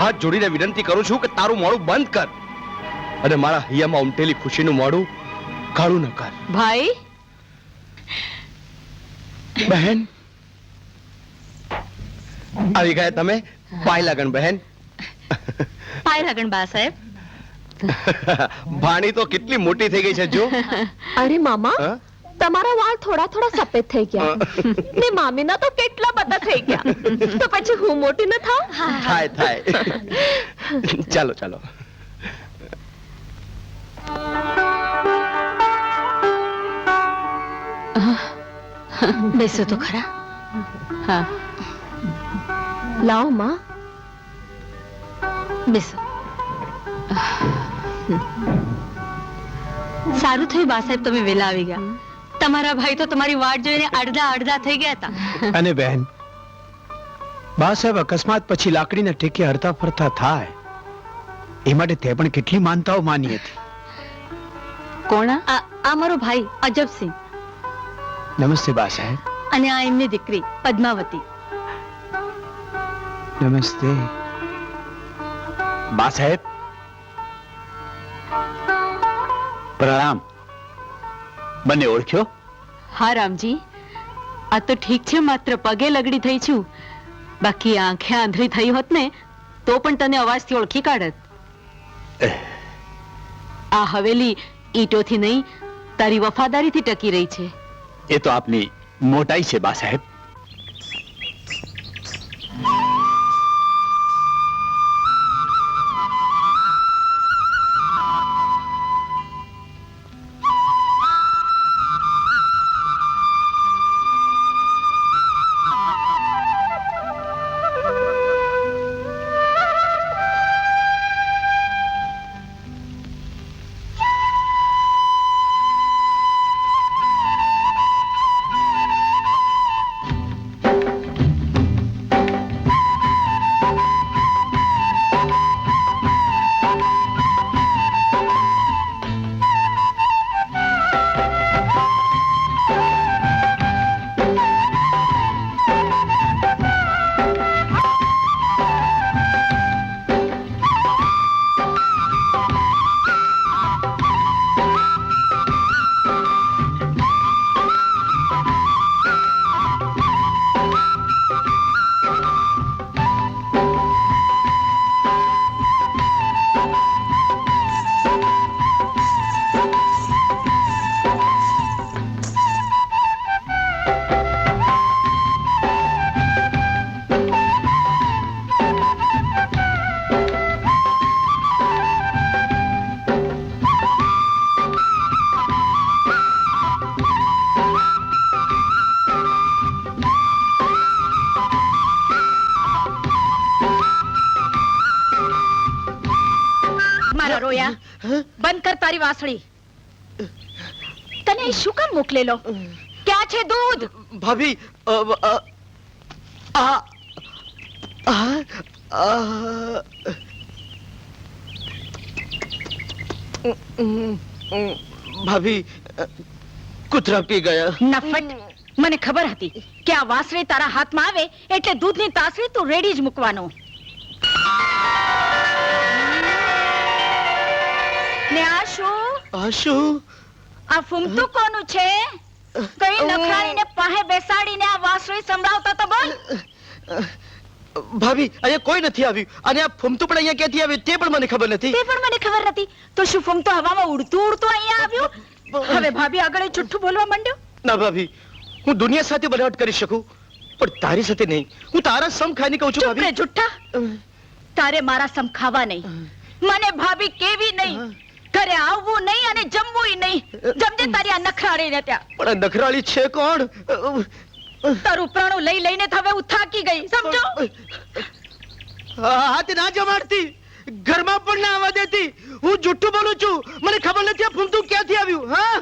હાથ જોડીને વિનંતી કરું છું કે તારું મોડું બંધ કર. અને મારા હૈયામાં ઉમટેલી ખુશીનું મોડું કાળું ન કર. ભાઈ? બહેન? આવી ગયા તમે? પાય લાગણ બહેન? પાય લાગણ બા સાહેબ. ભાણી તો કેટલી મોટી થઈ ગઈ છે જો. અરે મામા? તમારા વાળ થોડા થોડા સફેદ થઈ ગયા. ને મામીના તો કેટલા બધા થઈ ગયા. તો પછી હું મોટી ન થાઉં? થાય થાય. ચાલો ચાલો. બેસો તો ખરા. હા. લાવો માં. બેસો. સારું થયું બા સાહેબ તમે વેલા આવી ગયા. તમારા ભાઈ તો તમારી વાટ જોઈને અડધા અડધા થઈ ગયા હતા. અને બહેન બા સાહેબ અકસ્માત પછી લાકડીના ટેકે હરતા ફરતા થાય. એ માટે તે પણ કેટલી માનતાઓ માની હતી કોણ? આ મારો ભાઈ અજબસિંહ. નમસ્તે બા સાહેબ. અને આ એમની દીકરી પદ્માવતી. નમસ્તે. બા સાહેબ. પ્રણામ. બંને ઓળખ્યો? હા રામજી. આ તો ઠીક છે માત્ર પગે લગડી થઈ છું. બાકી આંખે આંધળી થઈ હોત ને તો પણ તને અવાજથી ઓળખી કાઢત. આ હવેલી ઈટોથી નહીં તારી વફાદારીથી ટકી રહી છે. એ તો આપની મોટાઈ છે બા સાહેબ. તારી વાસળી. તને શું કામ મોકલેલો ક્યાં છે દૂધ? ભાભી આ આ ભાભી કૂતરા પી ગયા. નફટ. મને ખબર હતી કે આ વાસળી તારા હાથમાં આવે એટલે દૂધની તાસરી તું રેડી જ મૂકવાનો. આ શું આ ફૂમતું કોનું છે કઈ નખરાણીને પાહે બેસાડીને આ વાસળી સંભળાવતો તો બોલ ભાભી અહીંયા કોઈ નથી આવ્યું અને આ ફૂમતું પણ અહીંયા ક્યાંથી આવ્યું તે પણ મને ખબર નથી તે પણ મને ખબર નથી તો શું ફૂમતો હવામાં ઉડતું ઉડતું અહીંયા આવ્યું હવે ભાભી આગળ જુઠ્ઠું બોલવા માંડ્યો ના ભાભી હું દુનિયા સાથે બનાવટ કરી શકું પણ તારી સાથે નહીં હું તારા સમ ખાઈને કહું છું ભાભી જુઠ્ઠા તારે મારા સમ ખાવા નહીં મને ભાભી કેવી નહીં ઘરે આવવું નહીં અને જમવું નહીં. જમજે તારી આ નખરાળી ને ત્યાં. પણ નખરાળી છે કોણ? તારું પ્રાણું લઈ લઈને હવે હું થાકી ગઈ સમજો? હાથ ના જમાડતી. ઘરમાં પણ ના આવવા દેતી. હું જુઠ્ઠું બોલું છું. મને ખબર નથી આ ફૂમતું ક્યાંથી આવ્યું હા?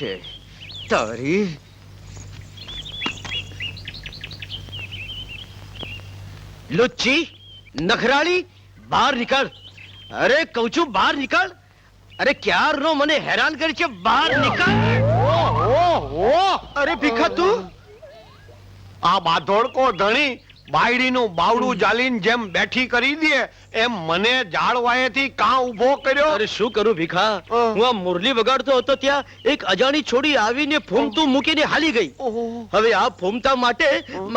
છે. તારી. લુચ્ચી નખરાળી બહાર નીકળ. અરે કહું છું બહાર નીકળ. અરે ક્યારનો મને હેરાન કરી છે બહાર નીકળ. અરે ભીખા તું. આ બાધોડકો ધણી બાયડીનું બાવડું જાલીન જેમ બેઠી કરી દે એમ મને જાળવાયેથી કાં ઊભો કર્યો? અરે શું કરું ભીખા? હું આ મુરલી વગાડતો હતો ત્યાં એક અજાણી છોડી આવીને ફૂમતું મૂકીને હાલી ગઈ. હવે આ ફૂમતા માટે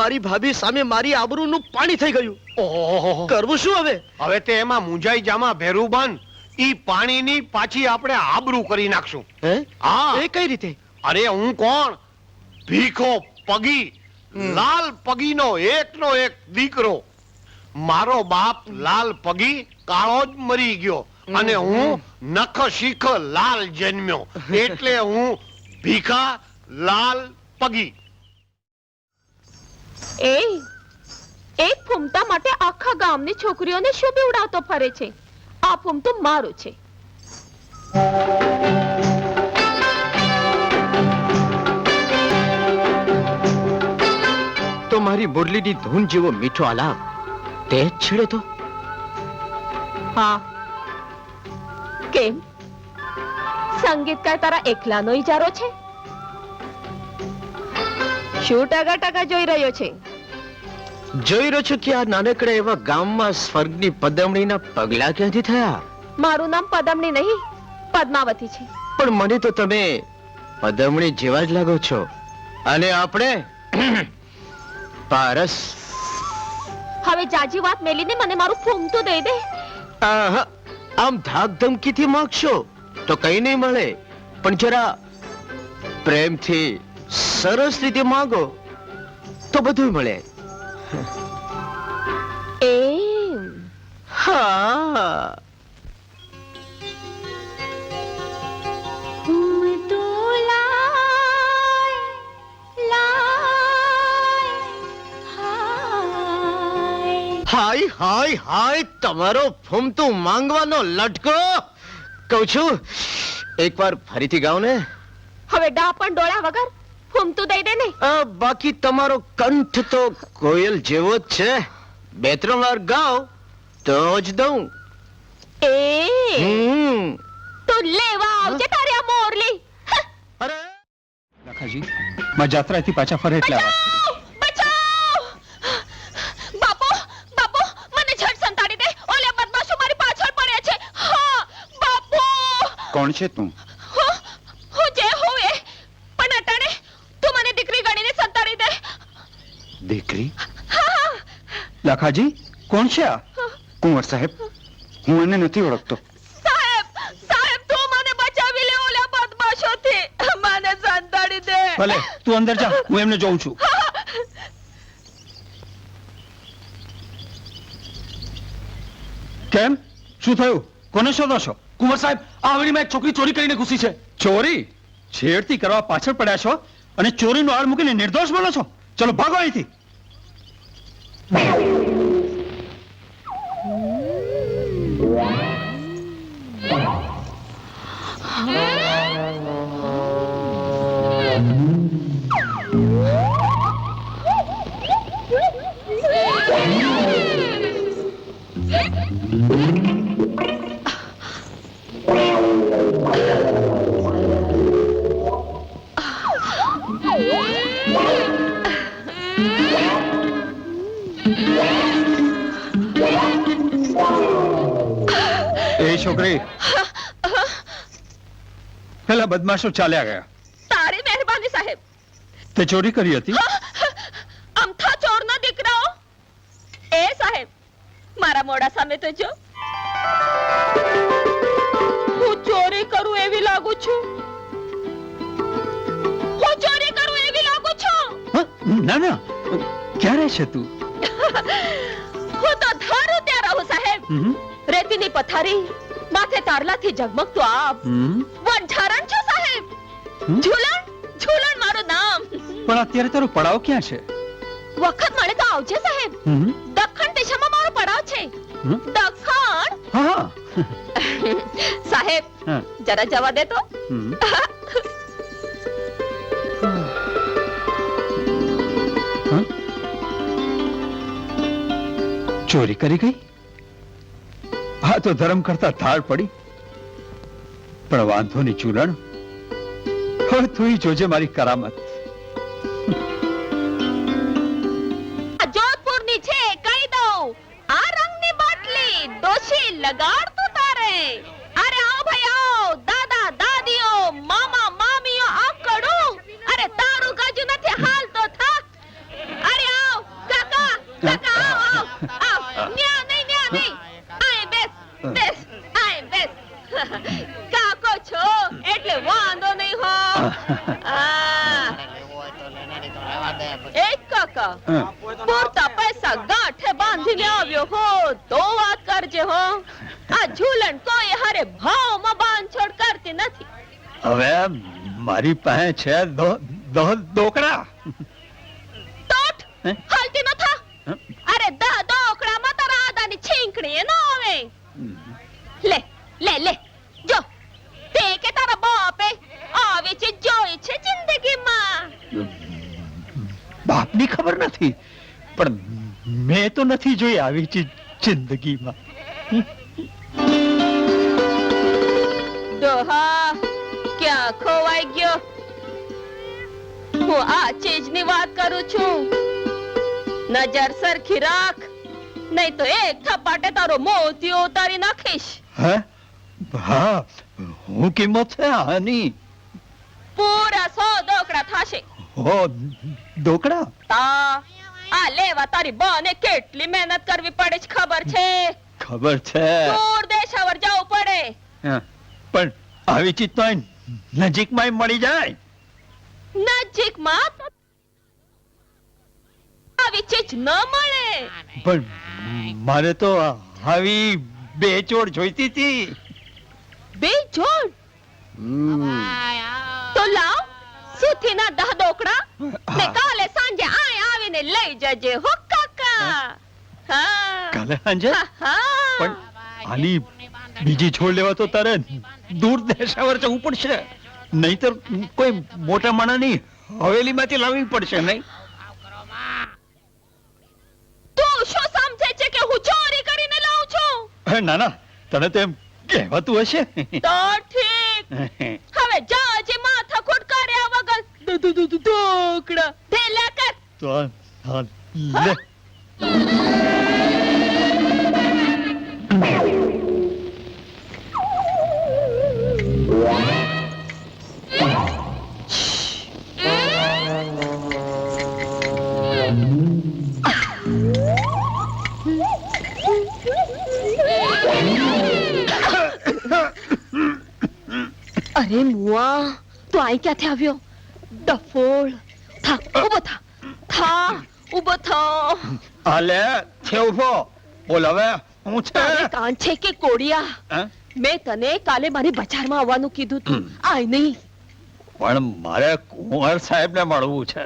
મારી ભાભી સામે મારી આબરૂનું પાણી થઈ ગયું. ઓહો. કરવું શું હવે? હવે તે એમાં મુંજાઈ જામાં ભેરું બાંધ. ઈ પાણીની પાછી આપણે આબરૂ કરી નાખશું. હે? હા. એ કઈ રીતે? અરે હું કોણ? ભીખો પગી. લાલ પગીનો એકનો એક દીકરો. મારો બાપ લાલ પગી કાળો જ મરી ગયો અને હું નખ શીખ લાલ જન્મ્યો. એટલે હું ભીખા લાલ પગી. એ એક ફૂમતા માટે આખા ગામની છોકરીઓને શું બીવડાવતો ફરે છે. આ ફૂમતું મારું છે. તો મારી મુરલીની ધૂન જેવો મીઠો આલાપ. તે જ છેડે તો. હા. કેમ? સંગીતકાર તારા એકલાનો ઈજારો છે? શું ટકા ટકા જોઈ રહ્યો છે? જોઈ રહ્યો છું કે આ નાનકડા એવા ગામમાં સ્વર્ગની પદમણીના પગલા ક્યાંથી થયા? મારું નામ પદમણી નહીં પદ્માવતી છે. પણ મને તો તમે પદમણી જેવા જ લાગો છો. અને આપણે પારસ. હવે જાજી વાત મેલીને મને મારું ફૂમતું દઈ દે. આહા, આમ ધાક ધમકીથી માંગશો તો કઈ નહીં મળે. પણ જરા પ્રેમથી સરસ રીતે માંગો તો બધું મળે. એમ. હા. હાય હાય હાય તમારો ફૂમતું માંગવાનો લટકો. કહું છું એકવાર ફરીથી ગાઓ ને. હવે ડા પણ ડોળા વગર ફૂમતું દઈ દે ને. આ બાકી તમારો કંઠ તો કોયલ જેવો જ છે. બે ત્રણ વાર ગાઓ તો જ દઉં. એ હમ. તો લેવા આવજે તારી આ મોરલી. અરે. લખાજી માં જાત્રાથી પાછા ફરે એટલે આ વાત કરી. બચાવ બાપુ બાપુ મને ઝટ સંતાડી દે ઓલે બદમાશો મારી પાછળ પડ્યા છે હા બાપુ કોણ છે તું? હું જે હું એ. પણ અટાણે તું મને દીકરી ગણીને સંતાડી દે. દીકરી? લખાજી કોણ છે આ? કુંવર સાહેબ હું એને નથી ઓળખતો. સાહેબ સાહેબ તું મને બચાવી લે ઓલા બદમાશોથી. મને સંતાડી દે. ભલે તું અંદર જા હું એમને જોઉં છું. કેમ? શું થયું? કોને શોધો છો? કુંવર સાહેબ આ હવેલીમાં એક છોકરી ચોરી કરીને ઘૂસી છે. ચોરી? છેડતી કરવા પાછળ પડ્યા છો? અને ચોરીનો આળ મૂકીને નિર્દોષ બોલો છો? ચલો ભાગો અહીંથી. એ છોકરી. પેલા બદમાશો ચાલ્યા ગયા. તારી મહેરબાની સાહેબ. તે ચોરી કરી હતી? અમથા ચોરનો દીકરાઓ. એ સાહેબ મારા મોડા સામે તો જો. હું ચોરી કરું એવી લાગુ છું. હું ચોરી કરું એવી લાગુ છું. ના ના. ક્યારે છે તું? હું તો ધારું ત્યાં રહું સાહેબ? રેતીની પથારી તારલાથી ઝગમગતો આપ હમ? છો સાહેબ? ઝૂલણ? ઝૂલણ મારું નામ. પણ અત્યારે તારો પડાવ ક્યાં છે? વખત મળે તો આવજે સાહેબ? દક્ષિણ દિશામાં મારો પડાવ છે? દક્ષિણ હા સાહેબ જરા જવા દે તો. ચોરી કરી ગઈ? હા, તો ધર્મ કરતા થાળ પડી. પણ વાંધો નહીં ચૂલણ. હવે તું જોજે મારી કરામત. કાકા. પૂરતા પૈસા ગાંઠે બાંધીને આવ્યો હો તો વાત કરજે હો. આ ઝૂલણ કોઈ હારે ભાવમાં બાંધછોડ કરતી નથી. હવે મારી પાસે છે દો દો તોટ હાલતી નથા? અરે દા અરે માં તારા આદાની છીંકણી ન આવે. લે લે લે જો તે કે તારા બાપે આવી ચીજ જોઈ છે જિંદગીમાં? બાપની ખબર નથી. પણ મેં તો નથી જોઈ આવી ચીજ જિંદગીમાં. ડોહા ક્યાં ખોવાઈ ગયો? હું આ ચીજની વાત કરું છું. નજર સરખી રાખ નહીં તો એક થપાટે તારો મોતિયો ઉતારી નાખીશ. હે? હા હું કિંમત છે આની? પૂરા સો દોકડા થાશે. દોકડા તા આ લેવા તારી બને કેટલી મહેનત કરવી પડે છે ખબર છે? ખબર છે. દૂર દેશાવર જવું પડે. પણ આવી ચીજ તો નજીકમાં મળી જાય. નજીકમાં આવી ચીજ ન મળે. પણ મારે તો આવી બે ચોર જોઈતી હતી. બે ચોર? તો લાવ. સુથીના દહ ડોકડા ને કાલે સાંજે આય આવીને લઈ જજે હો કાકા. હા. કાલે સાંજે? પણ આની બીજી છોડ લેવા તો તારે દૂર દેશાવર જવું પડશે. નહીતર કોઈ મોટા માણાની હવેલીમાંથી લાવવી પડશે નહીં? તું શું સમજે છે કે હું ચોરી કરીને લાવું છું? ના ના. તને તો એમ કહેવાતું હશે. તો ઠીક હવે જા જે માથા ખોટ કર્યા દોકડા ઢેલા કર. તો આ લે. અરે મુઆ તું આઈ ક્યાંથી આવ્યો? ડફોળ થા ઊભો થા થા ઊભો થા અલે છે ઊભો બોલ હવે હું છે કાન છે કે કોડિયા? મેં તને કાલે મારી બજારમાં આવવાનું કીધું તું આય નહીં પણ મારે કુંવર સાહેબ ને મળવું છે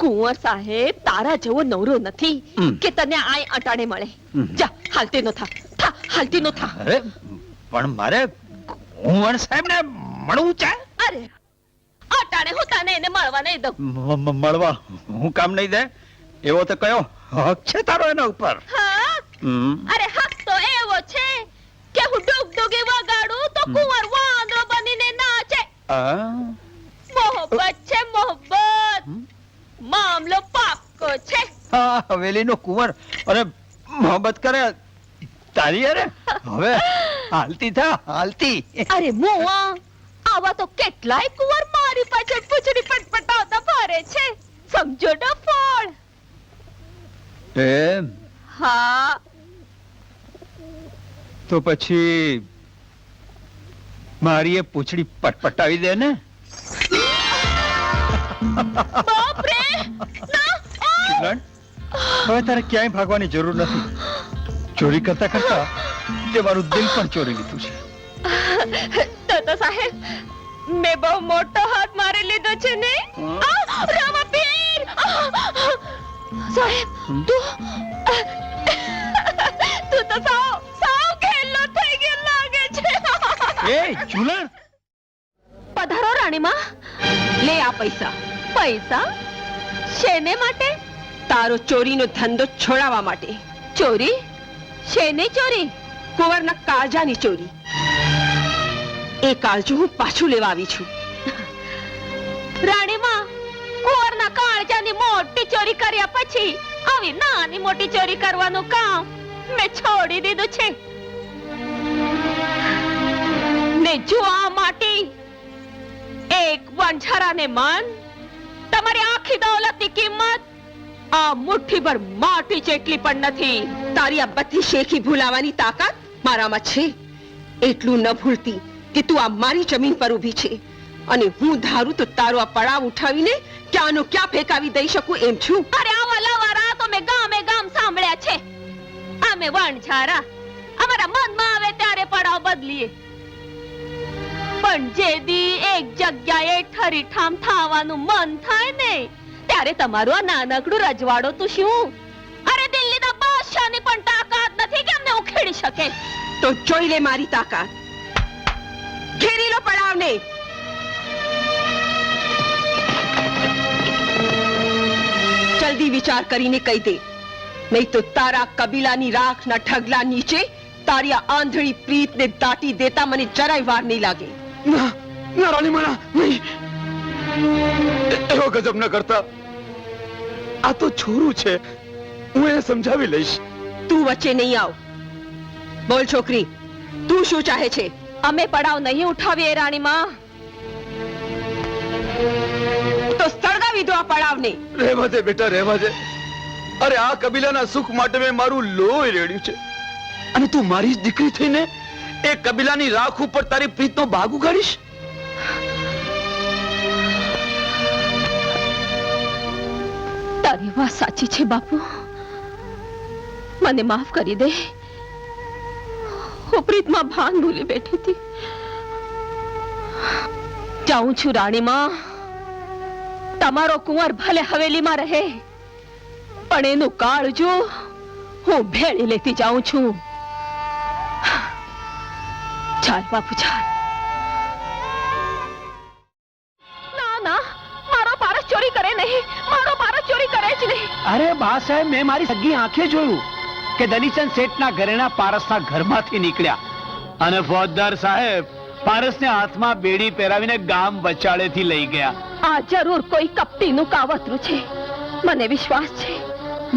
કુંવર સાહેબ તારા જેવો નવરો નથી કે તને આય અટાણે મળે જા હાલતી નો થા થા હાલતી નો થા અરે પણ મારે કુંવર સાહેબ ને મળવું છે અરે અટાણે હું તને એને મળવા નહીં દઉં. મળવા? હું કામ નહીં દે? એવો તો કયો? હક છે તારો એના ઉપર. અરે હક તો એવો છે કે હું ડુગ ડુગી વગાડું તો કુંવર વાંદરો બનીને નાચે? મોહબ્બત છે મોહબ્બત. મામલો પાક્કો છે. હા હવેલીનો કુંવર. અરે મોહબ્બત કરે. તારી અરે? હવે હાલતી થા હાલતી. અરે મોઆ આવા તો કેટલાય કુંવર મારી પાછળ પૂછડી પટપટાવતા ફરે છે. સમજો ડફોળ એમ? હા. તો પછી મારી એ પૂછડી પટપટાવી દે ને? બાપ રે ના આ! હવે તારે ક્યાંય ભાગવાની જરૂર નથી. ચોરી કરતા કરતા તે મારું દિલ પણ ચોરી લીધું છે. તો તો સાહેબ મેં બહુ મોટો હાથ મારી લીધો છે ને? રામા પીર! સાહેબ તું તું તો સાવ સાવ ખેલો થઈ ગયો લાગે છે. ઝૂલણ પધારો રાણીમાં. લે આ પૈસા. પૈસા? શેને માટે? તારો ચોરીનો ધંધો છોડાવવા માટે. ચોરી? શેની ચોરી? કુંવરના કાજાની ચોરી. એ કાળજું હું પાછું લેવા આવી છું. રાણીમાં, કુંવરના કાળજાની મોટી ચોરી કર્યા પછી આવી નાની મોટી ચોરી કરવાનું કામ મેં છોડી દીધું છે. ને જો આ માટી એક વંછારાને મન, તમારી આખી દોલતની કિંમત, આ મુઠ્ઠીભર માટી જેટલી પણ નથી. તારી આ બધી શેખી ભૂલાવાની તાકાત મારામાં છે. એટલું ન ભૂલતી. કે તું આ મારી જમીન પર ઊભી છે. અને હું ધારું તો તારો આ પડાવ ઉઠાવીને ક્યાંનો ક્યાં ફેંકાવી દઈ શકું એમ છું. અરે આવા લવારા તો મેં ગામે ગામ સાંભળ્યા છે. અમે વણઝારા અમારા મનમાં આવે ત્યારે પડાવ બદલીએ. પણ જે દી એક જગ્યાએ ઠરીઠામ થવાનું મન થાય ને ત્યારે તમારું આ નાનકડું રજવાડો તો શું? અરે દિલ્હીના બાદશાહની પણ તાકાત નથી કે અમને ઉખેડી શકે. તો જોઈ લે મારી તાકાત. ઘેરી લો પડાવને જલ્દી વિચાર કરીને કહી દે. નહીં તો તારા કબીલાની રાખના ઠગલા નીચે તારી આંધળી પ્રીતને દાટી દેતા મને જરાય વાર નહીં લાગે. ના ના નહીં. એવો ગજબ ન કરતા. આ તો છોરું છે. હું એને સમજાવી લઈશ. તું વચ્ચે નહીં આવ. બોલ છોકરી તું શું ચાહે છે? અમે પડાવ નહીં ઉઠાવીએ રાણીમાં. તો સળગાવી દો આ પડાવને. રહેવા દે બેટા રહેવા દે. અરે આ કબીલાના સુખ માટે મેં મારું લોહી રેડ્યું છે. અને તું મારી જ દીકરી થઈને એ કબીલાની રાખ ઉપર તારી પ્રીતનો ભાગ ઉગાડીશ? તારી વાત સાચી છે બાપુ. મને માફ કરી દે. હું પ્રીતમાં ભાન ભૂલી બેઠી હતી. જાઉં છું રાણીમાં. તમારો કુંવર ભલે હવેલીમાં રહે પણ એનું કાળજો હું ભેળી લેતી જાઉં છું. ચાલ બાપુ ચાલ. ના ના મારો પારસ ચોરી કરે નહીં. મારો પારસ ચોરી કરે જ નહીં. અરે બા સાહેબ મેં મારી સગી આંખે જોયું. કે દલીચંદ શેઠના ઘરેણા પારસના ઘરમાંથી નીકળ્યા. અને ફોજદાર સાહેબ પારસને હાથમાં બેડી પહેરાવીને ગામ બચાડેથી લઈ ગયા. આ જરૂર કોઈ કપટીનું કાવતરું છે. મને વિશ્વાસ છે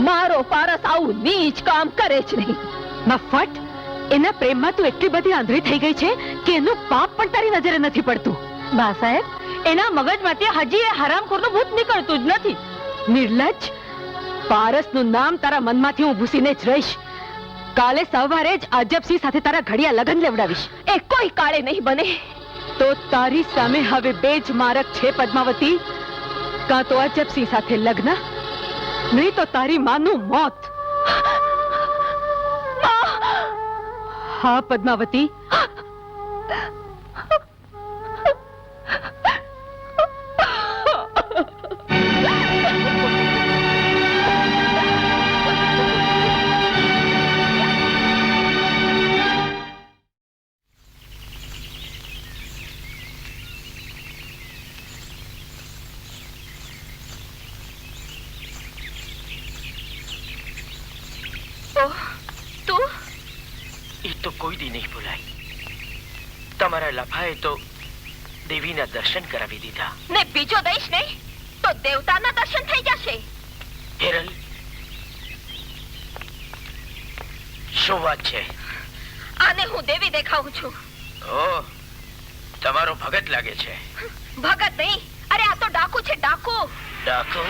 મારો પારસ આવું નીચ કામ કરે જ નહીં. મફટ એના પ્રેમમાં તું એટલી બધી આંધળી થઈ ગઈ છે કે એનું પાપ પણ તારી નજરે નથી પડતું. બા સાહેબ એના મગજમાંથી હજી એ હરામખોરનું ભૂત નીકળતું જ નથી. નિર્લજ્જ પારસનું નામ તારા મનમાંથી હું ભૂસીને જ રહીશ. કાલે સવારે જ અજબસિંહ સાથે તારા ઘડિયા લગન લેવડાવીશ. એ કોઈ કાળે નહીં બને. તો તારી સામે હવે બે જ મારક છે પદ્માવતી. કાં તો અજબસિંહ સાથે લગ્ન નહીં તો તારી માનું મોત. હા પદ્માવતી. તમારા લફાએ તો દેવીના દર્શન કરાવી દીધા. ને બીજો દઈશ નહીં તો દેવતાના દર્શન થઈ જશે. હિરલ શું વાત છે? આને હું દેવી દેખાઉં છું. ઓ તમારો ભગત લાગે છે. ભગત નહીં અરે આ તો ડાકુ છે ડાકુ. ડાકુ?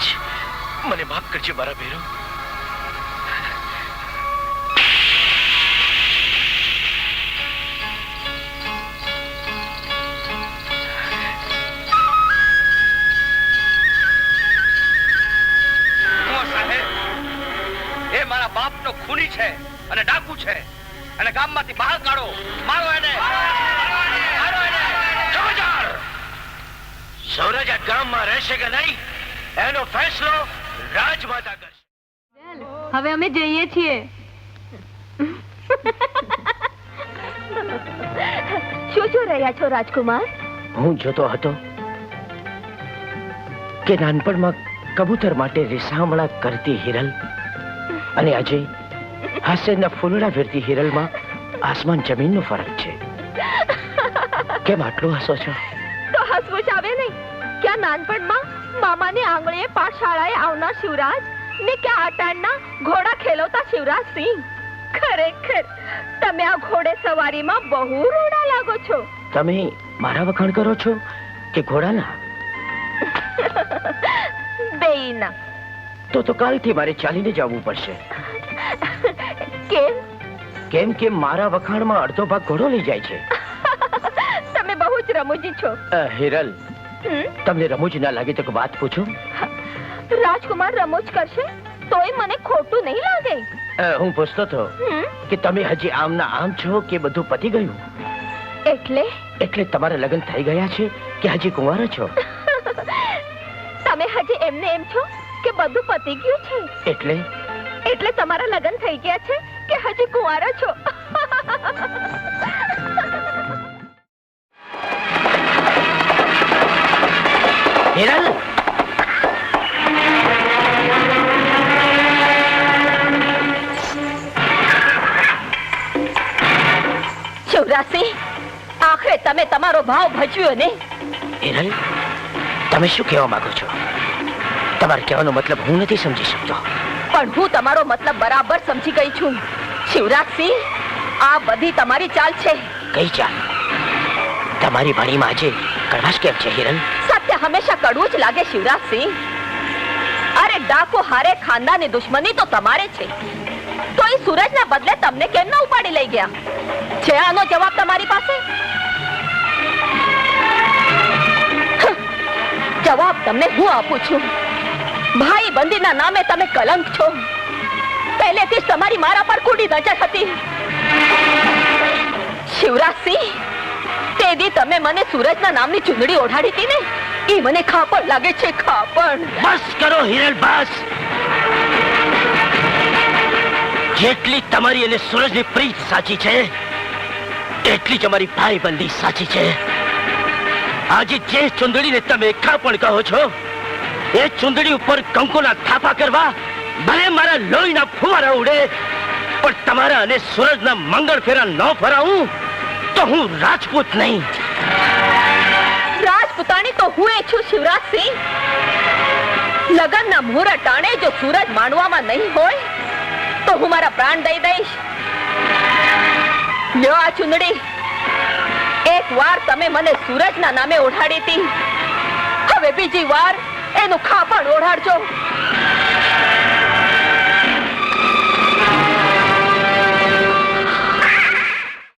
સૂરજ મને માફ કરજે મારા ભેરો મારા બાપનો ખૂની છે અને ડાકુ છે. અને ગામમાંથી બહાર કાઢો. મારો એને. સૌરાજ ગામમાં રહેશે કે નહીં? એનો ફેસલો રાજમાતા કરશે. હવે અમે જઈએ છીએ. શું શું રહ્યા છો રાજકુમાર? હું જોતો હતો કે નાનપણમાં કબૂતર માટે રીસામણા કરતી હિરલ અને આજે હાસ્યના ફૂલડા ફેરતી હિરલમાં આસમાન જમીનનો ફરક છે. કેમ આટલું હસો છો? તો હસવું જ આવે નહીં. ક્યાં નાનપણમાં મામાની આંગળીએ પાઠશાળાએ આવનાર શિવરાજ. ને કે આટાણના ઘોડા ખેલવતા શિવરાજ સિંહ? ખરેખર તમે આ ઘોડે સવારીમાં બહુ રૂડા લાગો છો. તમે મારા વખાણ કરો છો કે ઘોડાના? બેયના. તો તો કાલથી મારે ચાલીને જવું પડશે. કેમ? કેમ કે મારા વખાણમાં અડધો ભાગ ઘોડો લઈ જાય છે. તમે બહુ જ રમૂજી છો. હિરલ? તમને રમૂજ ના લાગે તો વાત પૂછું? રાજકુમાર રમૂજ કરશે તોય મને ખોટું નહીં લાગે. હું પૂછતો હતો કે તમે હજી આમના આમ છો કે બધું પતી ગયું? એટલે? એટલે તમારા લગ્ન થઈ ગયા છે કે હજી કુંવારો છો? તમે હજી એમને એમ છો કે બધું પતી ગયું છે? એટલે? એટલે તમારા લગ્ન થઈ ગયા છે કે હજી કુંવારા છો? હિરલ શિવરાજસિંહ આખરે તમે તમારો ભાવ ભજવ્યો ને? હિરલ તમે શું કહેવા માંગો છો? તમારે કહેવાનો મતલબ હું નથી સમજી શકતો. પણ હું તમારો મતલબ બરાબર સમજી ગઈ છું. શિવરાજસિંહ આ બધી તમારી ચાલ છે. કઈ ચાલ? તમારી વાણીમાં આજે કડવાશ કેમ છે હિરલ સત્ય હંમેશા કડવું જ લાગે શિવરાજસિંહ અરે ડાકુ હારે ખાનદાની દુશ્મની તો તમારે છે. તો એ સૂરજના બદલે તમને કેમ ન ઉપાડી લઈ ગયા? છે આનો જવાબ તમારી પાસે? જવાબ તમને હું આપું છું. ભાઈ બંદીના નામે તમે કલંક છો. પહેલેથી જ તમારી મારા પર કુડી નજર હતી. શિવરાજસિંહ તે દી તમે મને સૂરજના નામની ચૂંદડી ઓઢાડી હતી ને? એ મને ખાપણ લાગે છે ખાપણ બસ કરો, હિરલ, બસ. જેટલી તમારી અને સૂરજની પ્રીત સાચી છે, એટલી જ અમારી ભાઈબંધી સાચી છે. આજે જે ચુંદડીને તમે ખાપણ કહો છો, એ ચુંદડી ઉપર કંકોના થાપા કરવા ભલે મારા લોહીના ફુવારા ઉડે, પણ તમારા અને સૂરજના મંગળ ફેરા ન ફરાવું, તો હું રાજપૂત નહીં. રાજપૂતાણી તો હું એ છું શિવરાજસિંહ લગનના મુહૂર્ત ટાણે જો સૂરજ માનવામાં નહીં હોય, તો હું મારા પ્રાણ દઈ દઈશ. લ્યો આ ચુંદડી. એક વાર તમે મને સૂરજના નામે ઓઢાડી હતી. હવે બીજી વાર એનું ખાપણ ઓઢાડજો.